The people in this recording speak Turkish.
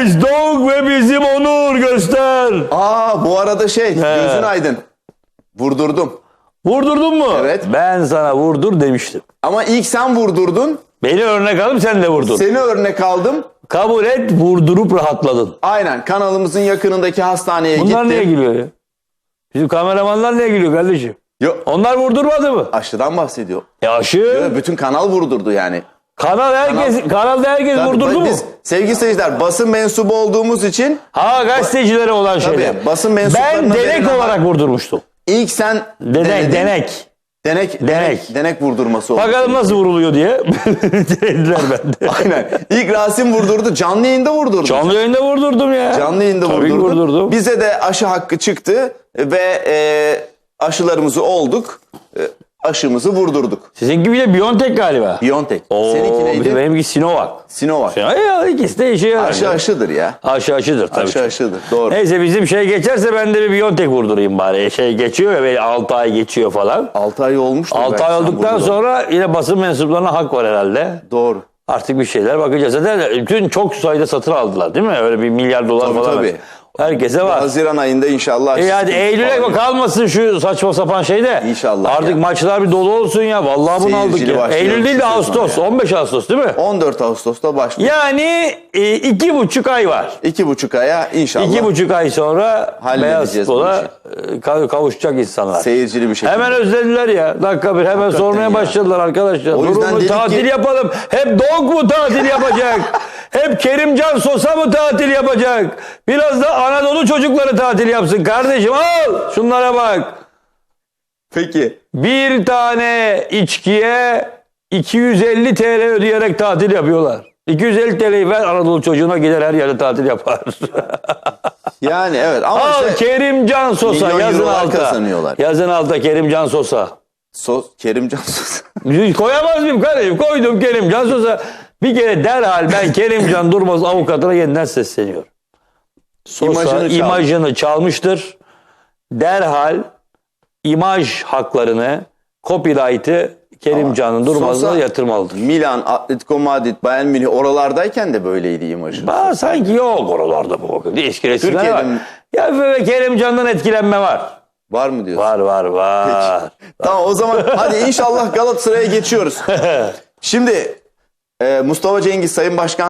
Reis, Dog ve bizim Onur göster. Aa bu arada şey gözün aydın. Vurdurdum. Vurdurdun mu? Evet. Ben sana vurdur demiştim. Ama ilk sen vurdurdun. Beni örnek alıp sen de vurdun. Seni örnek aldım. Kabul et, vurdurup rahatladın. Aynen kanalımızın yakınındaki hastaneye Bunlar niye gittim. gülüyor ya? Bizim kameramanlar niye gülüyor kardeşim? Yok Onlar vurdurmadı mı? aşıdan bahsediyor. E aşı. Bütün kanal vurdurdu yani. Kanal herkes, kanalda herkes Tabii, vurdurdu mu? Biz sevgili seyirciler basın mensubu olduğumuz için Ha gazetecilere olan şeyler. basın mensuplarına Ben denek olarak vurdurmuştum. ilk sen Denek, denedin. denek. Denek, Denek. denek, vurdurması oldu. Bakalım nasıl vuruluyor diye. Denediler bende. Aynen. İlk Rasim vurdurdu. Canlı yayında vurdurdu. Canlı yayında vurdurdum ya. Canlı yayında Tabii ki vurdurdu. vurdurdum. Bize de aşı hakkı çıktı ve e, aşılarımızı olduk. E, aşımızı vurdurduk. Sizinki bir de Biontech galiba. Biontech. Oo, Seninki neydi? Benimki Sinovac. Sinovac. Ya ikisi de işe yarar. Aşı aşıdır ya. Aşı aşıdır tabii. Aşı aşıdır. Doğru. Neyse bizim şey geçerse ben de bir Biontech vurdurayım bari. Şey geçiyor ya böyle 6 ay geçiyor falan. 6 ay olmuştu. 6 belki ay olduktan sonra yine basın mensuplarına hak var herhalde. Doğru. Artık bir şeyler bakacağız. Zaten bütün çok sayıda satın aldılar değil mi? Öyle bir milyar dolar Tabii, falan. tabii. Herkese var. Haziran ayında inşallah. E hadi Eylül'e kalmasın şu saçma sapan şeyde. İnşallah Artık ya. maçlar bir dolu olsun ya. Vallahi bunu aldık ya. Eylül değil de Ağustos. ya. 15 Ağustos değil mi? 14 Ağustos'ta başlıyor. Yani e, iki buçuk ay var. İki buçuk aya inşallah İki buçuk ay sonra beyaz futbola e, kav- kavuşacak insanlar. seyircili bir şekilde. Hemen özlediler ya. Dakika bir hemen sormaya ya. başladılar arkadaşlar. O dedik tatil ki- yapalım. Hep Dog mu tatil yapacak? Hep Kerimcan Sosa mı tatil yapacak? Biraz da Anadolu çocukları tatil yapsın. Kardeşim al şunlara bak. Peki. Bir tane içkiye 250 TL ödeyerek tatil yapıyorlar. 250 TL'yi ver Anadolu çocuğuna gider her yerde tatil yapar. Yani evet ama Al işte Kerimcan Sosa milyon yazın eurolar alta. kazanıyorlar. Yazın alta Kerimcan Sosa. sos, Kerimcan Sos. Koyamaz mıyım kardeşim? Koydum Kerimcan Sosa. Bir kere derhal ben Kerimcan Durmaz avukatına yeniden sesleniyorum. Sosa İmajını imajını, çalmış. çalmıştır. Derhal imaj haklarını, copyright'ı Kerimcan'ın Durmaz'ına yatırmalıdır. Milan, Atletico Madrid, Bayern Münih oralardayken de böyleydi imajı. Aa, sanki yok oralarda bu. Eski resimler var. Ya böyle Kerimcan'dan etkilenme var. Var mı diyorsun? Var var var. Tamam o zaman hadi inşallah Galatasaray'a geçiyoruz. Şimdi Mustafa Cengiz Sayın Başkan